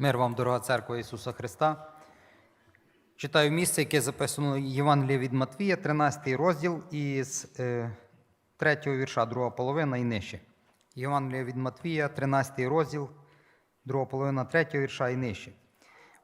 Мир вам, дорога церква Ісуса Христа. Читаю місце, яке записано в від Матвія, 13 розділ із е, 3 вірша, друга половина і нижче. Євангелія від Матвія, 13 розділ, друга половина, 3 вірша і нижче.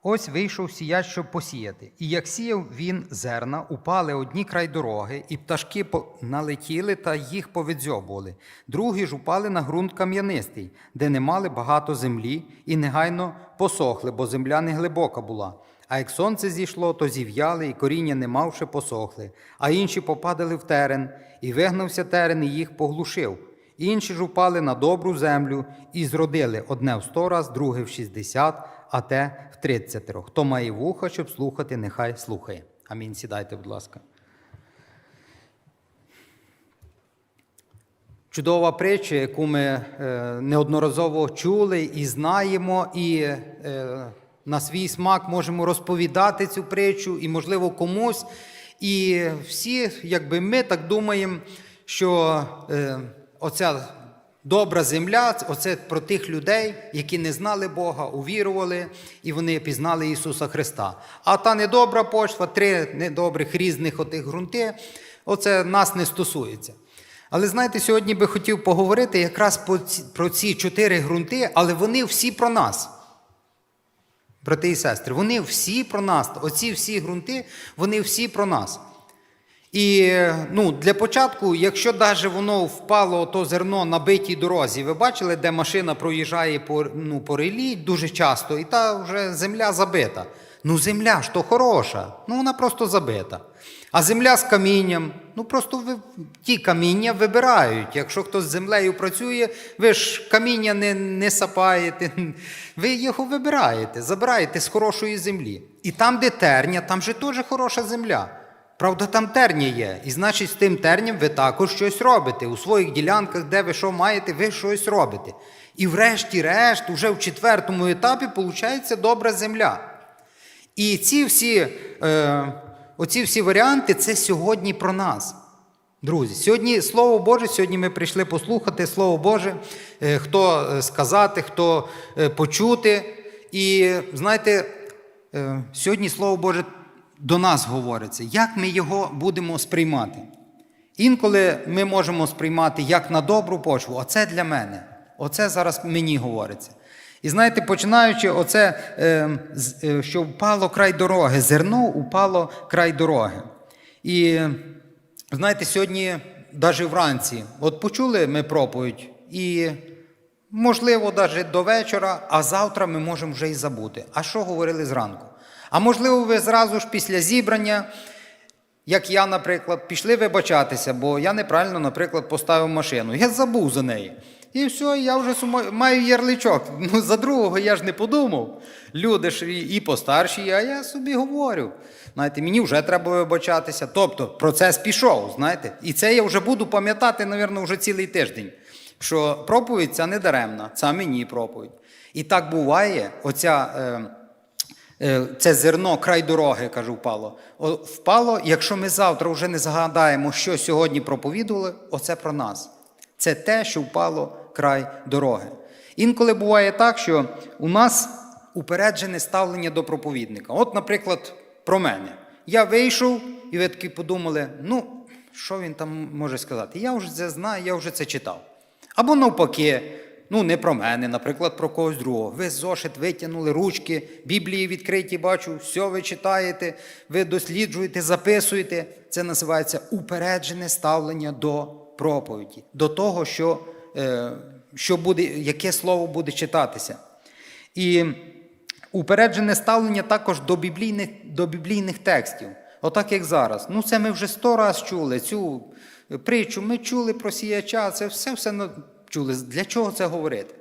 Ось вийшов сіяч, щоб посіяти. І як сіяв він зерна, упали одні край дороги, і пташки налетіли та їх повидзьобували. Другі ж упали на ґрунт кам'янистий, де не мали багато землі, і негайно посохли, бо земля не глибока була. А як сонце зійшло, то зів'яли, і коріння не мавши посохли. А інші попадали в терен, і вигнався терен, і їх поглушив. Інші ж упали на добру землю і зродили одне в сто раз, друге в шістдесят, а те в тридцятеро. Хто має вуха, щоб слухати, нехай слухає. Амінь. Сідайте, будь ласка. Чудова притча, яку ми е, неодноразово чули і знаємо, і е, на свій смак можемо розповідати цю притчу, і, можливо, комусь. І всі, якби ми так думаємо, що е, оця добра земля, оце про тих людей, які не знали Бога, увірували, і вони пізнали Ісуса Христа. А та недобра почва, три недобрих різних отих ґрунти, оце нас не стосується. Але знаєте, сьогодні би хотів поговорити якраз про ці чотири ґрунти, але вони всі про нас. Брати і сестри, вони всі про нас. Оці всі ґрунти, вони всі про нас. І ну, для початку, якщо навіть воно впало то зерно на битій дорозі, ви бачили, де машина проїжджає по, ну, по релі дуже часто, і та вже земля забита. Ну, земля ж то хороша, ну вона просто забита. А земля з камінням, ну просто ви, ті каміння вибирають. Якщо хтось з землею працює, ви ж каміння не, не сапаєте, ви його вибираєте, забираєте з хорошої землі. І там, де терня, там же теж хороша земля. Правда, там терні є, і значить, з тим терням ви також щось робите. У своїх ділянках, де ви що маєте, ви щось робите. І врешті-решт, уже в четвертому етапі, виходить добра земля. І ці всі, е, оці всі варіанти це сьогодні про нас. Друзі, сьогодні Слово Боже, сьогодні ми прийшли послухати Слово Боже, е, хто е, сказати, хто е, почути. І знаєте, сьогодні Слово Боже до нас говориться, як ми його будемо сприймати. Інколи ми можемо сприймати як на добру почву, оце для мене. Оце зараз мені говориться. І знаєте, починаючи, оце, е, з- е, що впало край дороги, зерно упало край дороги. І знаєте, сьогодні, навіть вранці, от почули ми проповідь, і можливо, навіть до вечора, а завтра ми можемо вже і забути. А що говорили зранку? А можливо, ви зразу ж після зібрання як я, наприклад, пішли вибачатися, бо я неправильно, наприклад, поставив машину. Я забув за неї. І все, я вже маю ярличок. Ну, за другого я ж не подумав. Люди ж і постарші, а я собі говорю. Знаєте, мені вже треба вибачатися. Тобто процес пішов, знаєте. І це я вже буду пам'ятати, мабуть, вже цілий тиждень. Що проповідь ця не даремна, це мені проповідь. І так буває, оця. Е, це зерно край дороги, кажу, впало. Впало, якщо ми завтра вже не згадаємо, що сьогодні проповідували, оце про нас. Це те, що впало край дороги. Інколи буває так, що у нас упереджене ставлення до проповідника. От, наприклад, про мене. Я вийшов, і ви таки подумали, ну, що він там може сказати? Я вже це знаю, я вже це читав. Або навпаки, ну не про мене, наприклад, про когось другого. Ви зошит витягнули ручки, Біблії відкриті, бачу, все ви читаєте, ви досліджуєте, записуєте. Це називається упереджене ставлення до проповіді, до того, що, е, що буде, яке слово буде читатися. І упереджене ставлення також до біблійних, до біблійних текстів. Отак як зараз. Ну, це ми вже сто раз чули. Цю притчу ми чули про сіяча, це все все ну, чули. Для чого це говорити?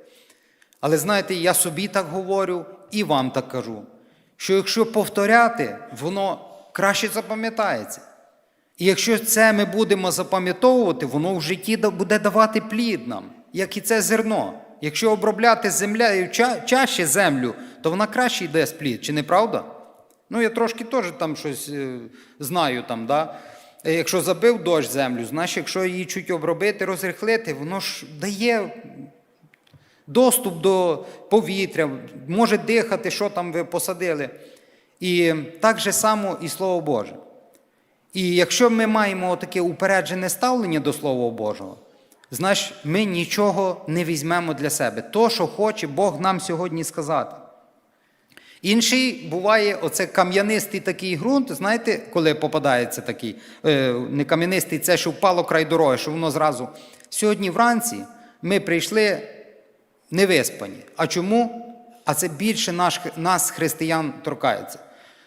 Але знаєте, я собі так говорю і вам так кажу, що якщо повторяти, воно краще запам'ятається. І якщо це ми будемо запам'ятовувати, воно в житті буде давати плід нам, як і це зерно. Якщо обробляти землею чаще землю, то вона краще йде з плід, чи не правда? Ну, я трошки теж там щось е, знаю там, да? Е, Якщо забив дощ землю, значить, якщо її чуть обробити, розрихлити, воно ж дає доступ до повітря, може дихати, що там ви посадили. І так же само і Слово Боже. І якщо ми маємо таке упереджене ставлення до Слова Божого, значить ми нічого не візьмемо для себе. То, що хоче Бог нам сьогодні сказати. Інший буває оце кам'янистий такий ґрунт. Знаєте, коли попадається такий, е, не кам'янистий, це що впало край дороги, що воно зразу. Сьогодні вранці ми прийшли невиспані. А чому? А це більше наш, нас, християн, торкається.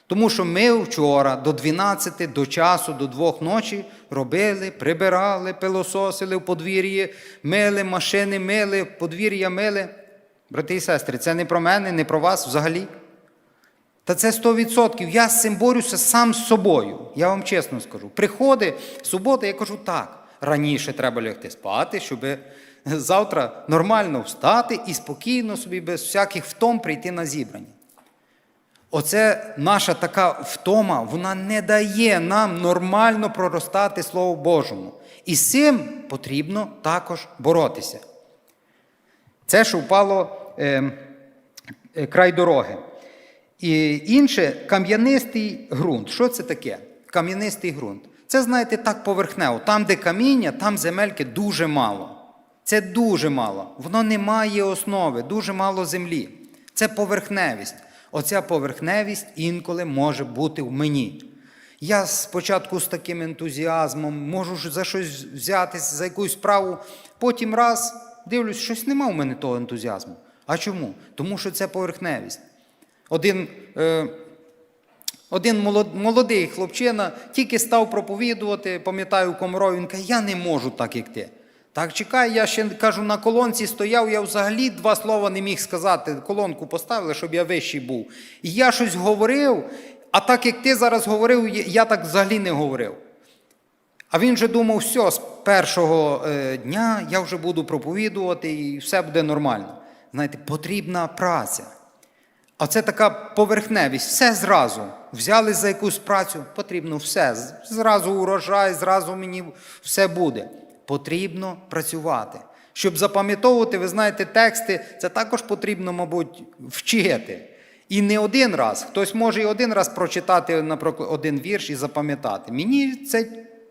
Тому що ми вчора до 12, до часу, до 2 ночі робили, прибирали, пилососили в подвір'ї, мили машини, мили, подвір'я мили. Брати і сестри, це не про мене, не про вас взагалі. Та це 100%. Я з цим борюся сам з собою. Я вам чесно скажу. Приходить субота, я кажу так. Раніше треба лягти спати, щоб завтра нормально встати і спокійно собі без всяких втом прийти на зібрання. Оце наша така втома, вона не дає нам нормально проростати Слову Божому. І з цим потрібно також боротися. Це ж впало е, е, край дороги. І інше кам'янистий ґрунт. Що це таке? Кам'янистий ґрунт. Це, знаєте, так поверхнево. Там, де каміння, там земельки дуже мало. Це дуже мало. Воно не має основи, дуже мало землі. Це поверхневість. Оця поверхневість інколи може бути в мені. Я спочатку з таким ентузіазмом можу за щось взятись, за якусь справу, потім раз дивлюсь, щось нема в мене того ентузіазму. А чому? Тому що це поверхневість. Один, е, один молодий хлопчина тільки став проповідувати, пам'ятаю, в Комарові, він каже, я не можу так, як ти. Так, чекай, я ще кажу, на колонці стояв, я взагалі два слова не міг сказати. Колонку поставили, щоб я вищий був. І я щось говорив, а так як ти зараз говорив, я так взагалі не говорив. А він же думав, все, з першого е, дня я вже буду проповідувати і все буде нормально. Знаєте, потрібна праця. А це така поверхневість, все зразу. Взяли за якусь працю, потрібно все. Зразу урожай, зразу мені все буде. Потрібно працювати. Щоб запам'ятовувати, ви знаєте, тексти, це також потрібно, мабуть, вчити. І не один раз. Хтось може і один раз прочитати, наприклад, один вірш і запам'ятати. Мені це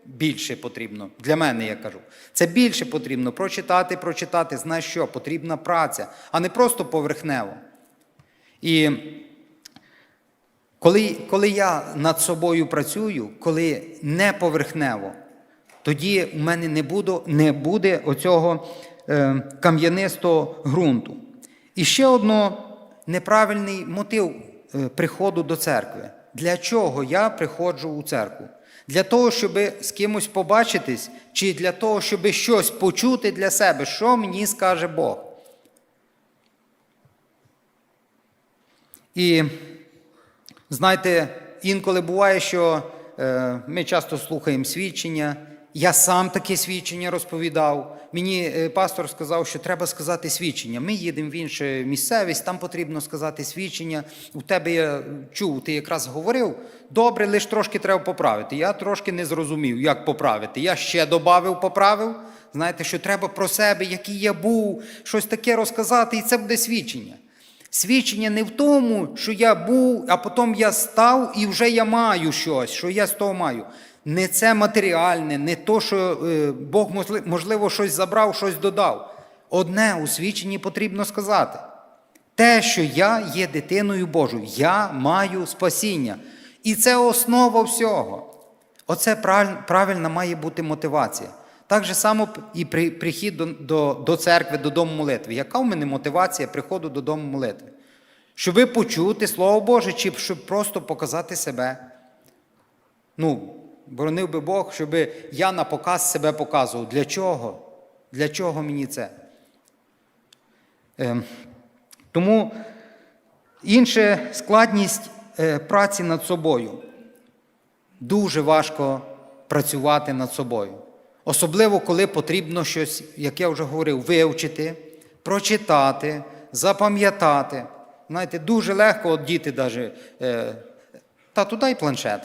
більше потрібно. Для мене я кажу. Це більше потрібно прочитати, прочитати. Знаєш що? Потрібна праця, а не просто поверхнево. І коли, коли я над собою працюю, коли не поверхнево, тоді у мене не, буду, не буде оцього е, кам'янистого ґрунту. І ще одно неправильний мотив е, приходу до церкви. Для чого я приходжу у церкву? Для того, щоб з кимось побачитись, чи для того, щоб щось почути для себе, що мені скаже Бог. І знаєте, інколи буває, що е, ми часто слухаємо свідчення. Я сам таке свідчення розповідав. Мені е, пастор сказав, що треба сказати свідчення. Ми їдемо в іншу місцевість, там потрібно сказати свідчення. У тебе я чув, ти якраз говорив. Добре, лише трошки треба поправити. Я трошки не зрозумів, як поправити. Я ще додав, поправив. Знаєте, що треба про себе, який я був, щось таке розказати, і це буде свідчення. Свідчення не в тому, що я був, а потім я став і вже я маю щось, що я з того маю. Не це матеріальне, не то, що е, Бог, можливо, щось забрав, щось додав. Одне у свідченні потрібно сказати. Те, що я є дитиною Божою, я маю спасіння. І це основа всього. Оце правильна має бути мотивація. Так же само і при, прихід до, до, до церкви, до дому молитви. Яка в мене мотивація приходу до дому молитви? Щоб почути Слово Боже, чи щоб просто показати себе? Ну, боронив би Бог, щоб я на показ себе показував. Для чого? Для чого мені це? Ем, тому інша складність е, праці над собою. Дуже важко працювати над собою. Особливо, коли потрібно щось, як я вже говорив, вивчити, прочитати, запам'ятати. Знаєте, дуже легко от діти навіть, е, тату, дай планшет.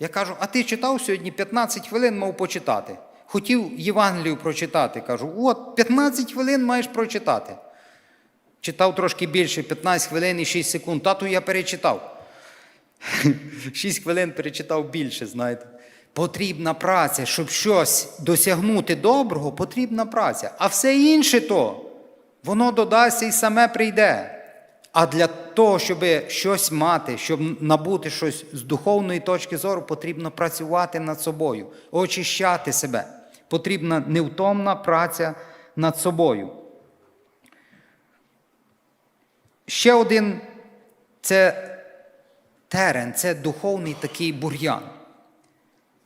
Я кажу, а ти читав сьогодні 15 хвилин мав почитати. Хотів Євангелію прочитати. Кажу, от 15 хвилин маєш прочитати. Читав трошки більше, 15 хвилин і 6 секунд. Тату я перечитав. 6 хвилин перечитав більше, знаєте. Потрібна праця, щоб щось досягнути доброго, потрібна праця. А все інше то, воно додасться і саме прийде. А для того, щоб щось мати, щоб набути щось з духовної точки зору, потрібно працювати над собою, очищати себе. Потрібна невтомна праця над собою. Ще один це терен, це духовний такий бур'ян.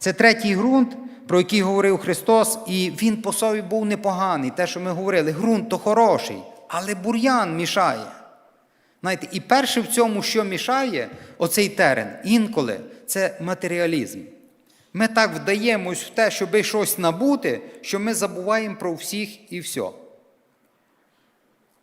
Це третій ґрунт, про який говорив Христос, і він по собі був непоганий. Те, що ми говорили, ґрунт то хороший, але бур'ян мішає. Знаєте, і перше в цьому, що мішає, оцей терен, інколи це матеріалізм. Ми так вдаємось в те, щоби щось набути, що ми забуваємо про всіх і все.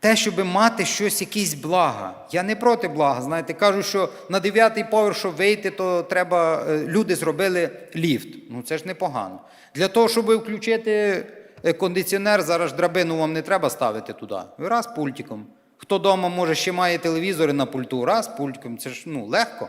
Те, щоб мати щось, якісь блага. Я не проти блага. Знаєте, кажуть, що на дев'ятий поверх, щоб вийти, то треба, е, люди зробили ліфт. Ну це ж непогано. Для того, щоб включити е, кондиціонер, зараз драбину вам не треба ставити туди. Раз пультиком. Хто вдома, може, ще має телевізори на пульту, раз пультиком. Це ж ну, легко.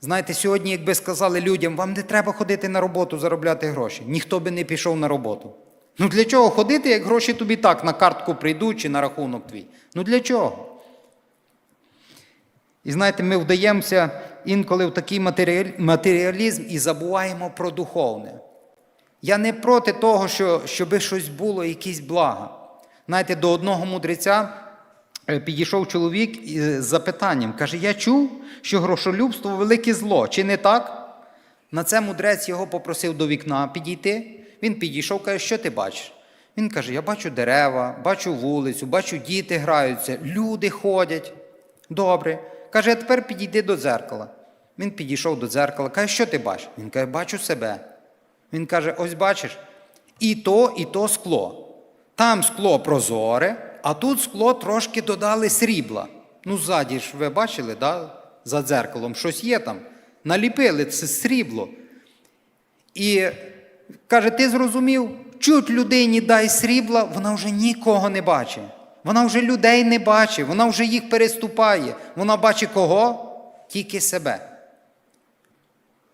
Знаєте, сьогодні, якби сказали людям, вам не треба ходити на роботу, заробляти гроші. Ніхто би не пішов на роботу. Ну для чого ходити, як гроші тобі так на картку прийдуть чи на рахунок твій? Ну для чого? І знаєте, ми вдаємося інколи в такий матеріалізм і забуваємо про духовне. Я не проти того, що, щоби щось було, якісь блага. Знаєте, до одного мудреця е, підійшов чоловік із запитанням. Каже: Я чув, що грошолюбство велике зло, чи не так? На це мудрець його попросив до вікна підійти. Він підійшов, каже, що ти бачиш? Він каже: Я бачу дерева, бачу вулицю, бачу діти граються, люди ходять. Добре. Каже, а тепер підійди до дзеркала. Він підійшов до дзеркала, каже, що ти бачиш? Він каже, бачу себе. Він каже: ось бачиш, і то, і то скло. Там скло прозоре, а тут скло трошки додали срібла. Ну, ззаді ж ви бачили, да? за дзеркалом щось є там. Наліпили це срібло. І каже, ти зрозумів, чуть людині дай срібла, вона вже нікого не бачить. Вона вже людей не бачить, вона вже їх переступає. Вона бачить кого? Тільки себе.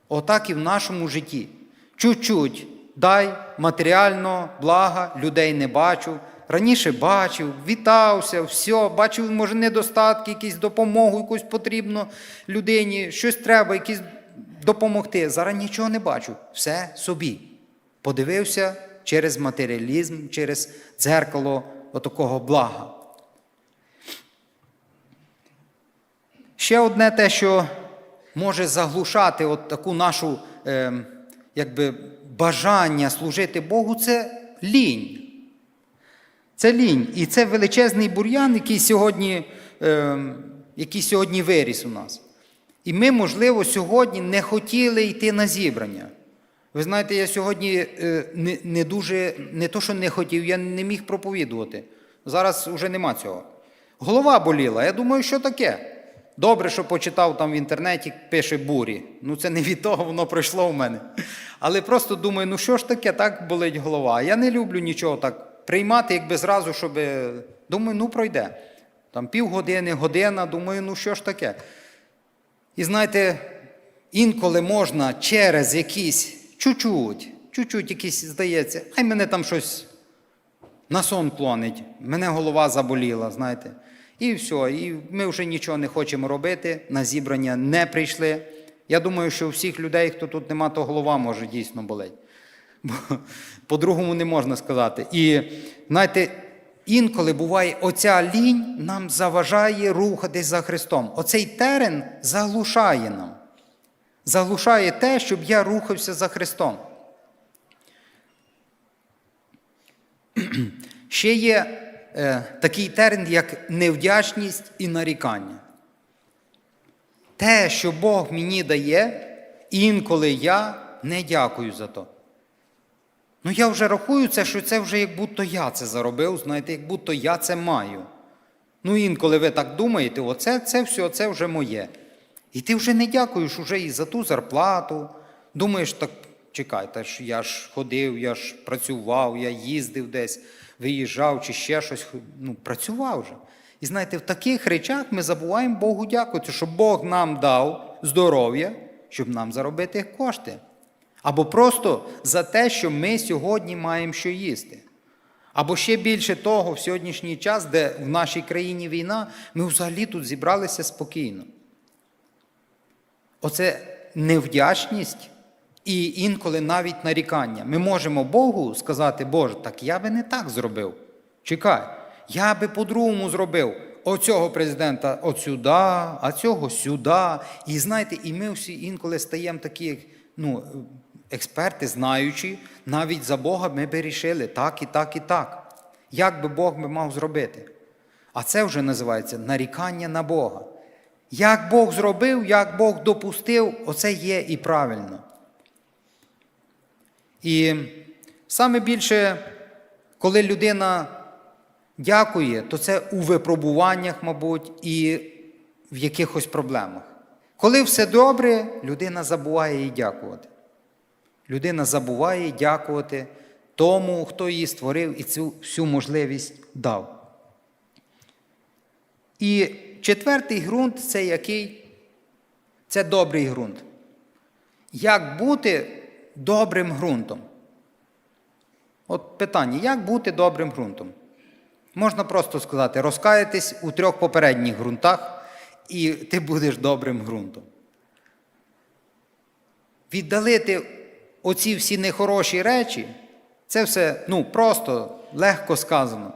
Отак і в нашому житті. Чуть-чуть дай матеріального блага, людей не бачу. Раніше бачив, вітався, все, бачив, може, недостатки, якісь допомогу, якусь потрібно людині, щось треба, якісь допомогти. Зараз нічого не бачу. Все собі. Подивився через матеріалізм, через дзеркало отакого блага. Ще одне те, що може заглушати от таку нашу е, якби, бажання служити Богу, це лінь. Це лінь. І це величезний бур'ян, який сьогодні, е, який сьогодні виріс у нас. І ми, можливо, сьогодні не хотіли йти на зібрання. Ви знаєте, я сьогодні е, не, не дуже, не то, що не хотів, я не міг проповідувати. Зараз вже нема цього. Голова боліла. Я думаю, що таке? Добре, що почитав там в інтернеті, пише бурі. Ну це не від того, воно пройшло в мене. Але просто думаю, ну що ж таке, так болить голова. Я не люблю нічого так приймати, якби зразу, щоб. Думаю, ну пройде. Там півгодини, година, думаю, ну що ж таке. І знаєте, інколи можна через якісь чуть-чуть, чуть-чуть якісь, здається, хай мене там щось на сон клонить, мене голова заболіла, знаєте. І все, і ми вже нічого не хочемо робити, на зібрання не прийшли. Я думаю, що у всіх людей, хто тут нема, то голова може дійсно болить. Бо по-другому не можна сказати. І знаєте, інколи буває, оця лінь нам заважає рухатись за Христом. Оцей терен заглушає нам. Заглушає те, щоб я рухався за Христом. Ще є е, такий термін, як невдячність і нарікання. Те, що Бог мені дає, інколи я не дякую за то. Ну, я вже рахую це, що це вже як будто я це заробив, знаєте, як будто я це маю. Ну, інколи ви так думаєте, оце це все, це вже моє. І ти вже не дякуєш уже і за ту зарплату. Думаєш, так чекайте, я ж ходив, я ж працював, я їздив десь, виїжджав чи ще щось. Ну, працював вже. І знаєте, в таких речах ми забуваємо Богу дякувати, що Бог нам дав здоров'я, щоб нам заробити кошти. Або просто за те, що ми сьогодні маємо що їсти. Або ще більше того, в сьогоднішній час, де в нашій країні війна, ми взагалі тут зібралися спокійно. Оце невдячність і інколи навіть нарікання. Ми можемо Богу сказати, Боже, так я би не так зробив. Чекай, я би по-другому зробив. Оцього президента от сюди, а цього сюди. І знаєте, і ми всі інколи стаємо такі, ну, експерти, знаючи, навіть за Бога ми би рішили так і так і так. Як би Бог би мав зробити? А це вже називається нарікання на Бога. Як Бог зробив, як Бог допустив, оце є і правильно. І саме більше, коли людина дякує, то це у випробуваннях, мабуть, і в якихось проблемах. Коли все добре, людина забуває і дякувати. Людина забуває дякувати тому, хто її створив і цю всю можливість дав. І четвертий ґрунт це який? Це добрий ґрунт. Як бути добрим ґрунтом? От питання, як бути добрим ґрунтом? Можна просто сказати, розкаятись у трьох попередніх ґрунтах, і ти будеш добрим ґрунтом. Віддалити оці всі нехороші речі, це все ну, просто легко сказано.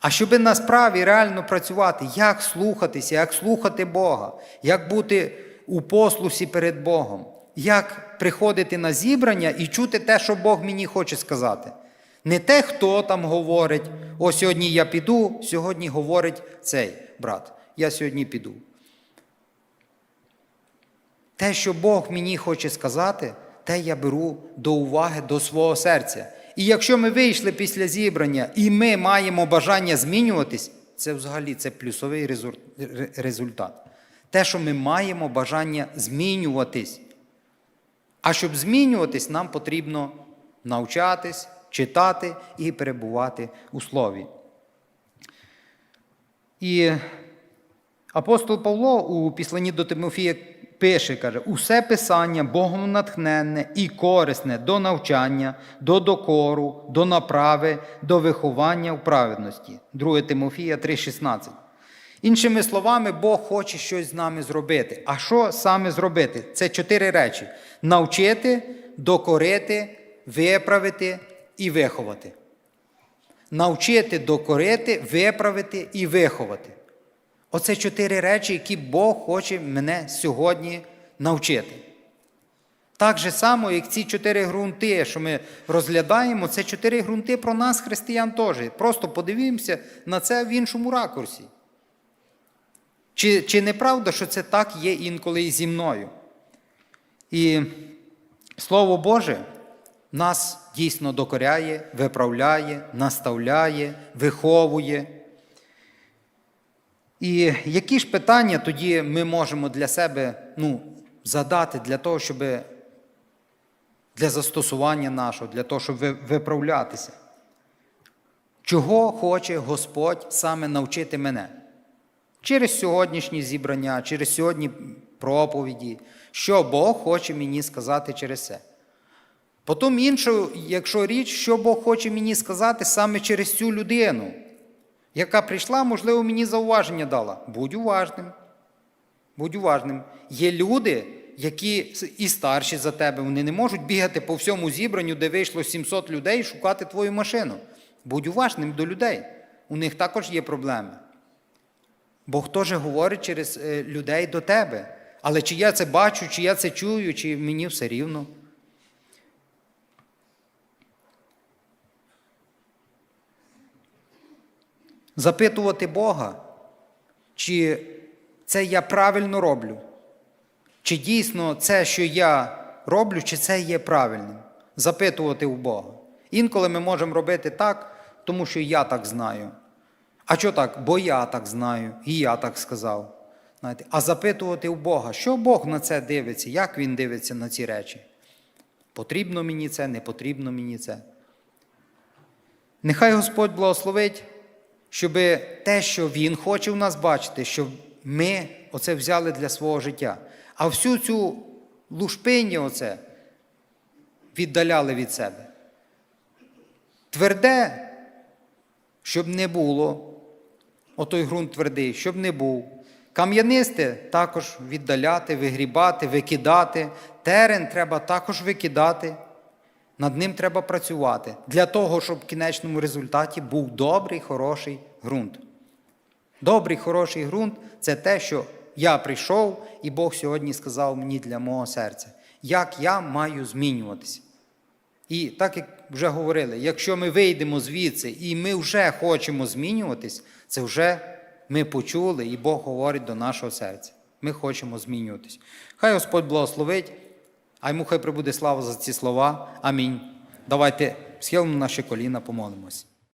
А щоби насправді реально працювати, як слухатися, як слухати Бога, як бути у послусі перед Богом, як приходити на зібрання і чути те, що Бог мені хоче сказати. Не те, хто там говорить, о, сьогодні я піду, сьогодні говорить цей брат, я сьогодні піду. Те, що Бог мені хоче сказати, те я беру до уваги до свого серця. І якщо ми вийшли після зібрання і ми маємо бажання змінюватись, це взагалі це плюсовий результат. Те, що ми маємо бажання змінюватись. А щоб змінюватись, нам потрібно навчатись, читати і перебувати у слові. І апостол Павло у післанні до Тимофія пише, каже, усе писання Богом натхненне і корисне до навчання, до докору, до направи, до виховання в праведності. 2 Тимофія 3,16. Іншими словами, Бог хоче щось з нами зробити. А що саме зробити? Це чотири речі: навчити, докорити, виправити і виховати. Навчити, докорити, виправити і виховати. Оце чотири речі, які Бог хоче мене сьогодні навчити. Так же само, як ці чотири ґрунти, що ми розглядаємо, це чотири ґрунти про нас, християн, теж. Просто подивімося на це в іншому ракурсі. Чи, чи не правда, що це так є інколи і зі мною? І Слово Боже нас дійсно докоряє, виправляє, наставляє, виховує. І які ж питання тоді ми можемо для себе ну, задати для того, щоб для застосування нашого, для того, щоб виправлятися? Чого хоче Господь саме навчити мене? Через сьогоднішні зібрання, через сьогодні проповіді, що Бог хоче мені сказати через це. Потім іншу, якщо річ, що Бог хоче мені сказати саме через цю людину, яка прийшла, можливо, мені зауваження дала. Будь уважним. Будь уважним. Є люди, які і старші за тебе, вони не можуть бігати по всьому зібранню, де вийшло 700 людей, шукати твою машину. Будь уважним до людей. У них також є проблеми. Бог теж говорить через е, людей до тебе. Але чи я це бачу, чи я це чую, чи мені все рівно. Запитувати Бога, чи це я правильно роблю, чи дійсно це, що я роблю, чи це є правильним. Запитувати у Бога. Інколи ми можемо робити так, тому що я так знаю. А що так? Бо я так знаю, і я так сказав. Знаєте, А запитувати у Бога, що Бог на це дивиться, як Він дивиться на ці речі? Потрібно мені це, не потрібно мені це. Нехай Господь благословить щоб те, що Він хоче в нас бачити, щоб ми оце взяли для свого життя. А всю цю лушпиння оце віддаляли від себе. Тверде, щоб не було, отой ґрунт твердий, щоб не був. Кам'янисте також віддаляти, вигрібати, викидати. Терен треба також викидати. Над ним треба працювати для того, щоб в кінечному результаті був добрий, хороший ґрунт. Добрий, хороший ґрунт це те, що я прийшов, і Бог сьогодні сказав мені для мого серця, як я маю змінюватися. І так як вже говорили, якщо ми вийдемо звідси і ми вже хочемо змінюватись, це вже ми почули, і Бог говорить до нашого серця. Ми хочемо змінюватись. Хай Господь благословить, а йому хай прибуде слава за ці слова. Амінь. Давайте схилимо наші коліна, помолимось.